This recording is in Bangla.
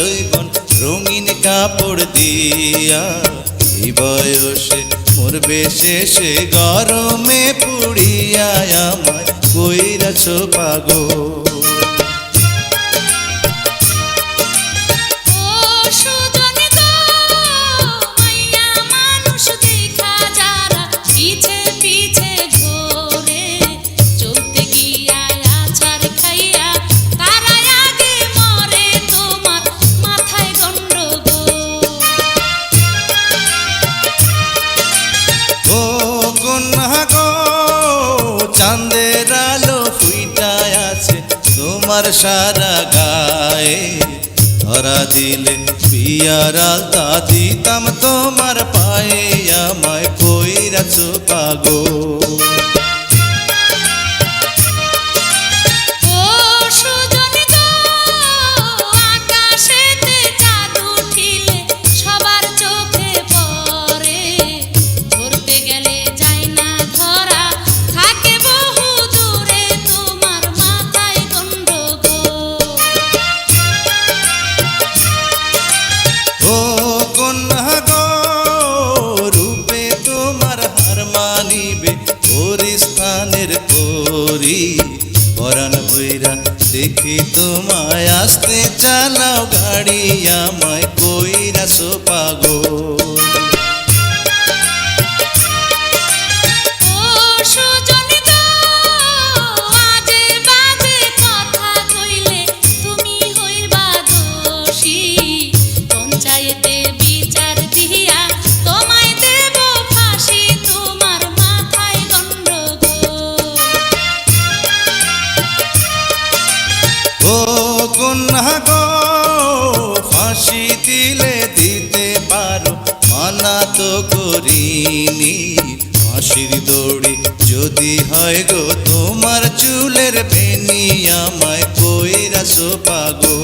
জৈবন রঙিন কাপড় দিয়া। এই বয়সে মরবে সে গরমে পুড়িয়া আমায় কইরাছ পাগল। তোমার সারা গায়ে। ধরা দিলে পিয়ারা দিতাম তোমার পায়ে। আমায় কইরাছো পাগো রূপে তোমার হার মানিবে করি। পরাণ বইরা দেখি তোমায় আসতে চালাও গাড়ি, আমায় কইরা পাগো ও সুজনে গো ফাঁসি দিলে দিতে পারো, মানা তো করিনি। ফাঁসির দড়ি যদি হয় গো, তোমার চুলের বেনি আমায় কইরা পাগো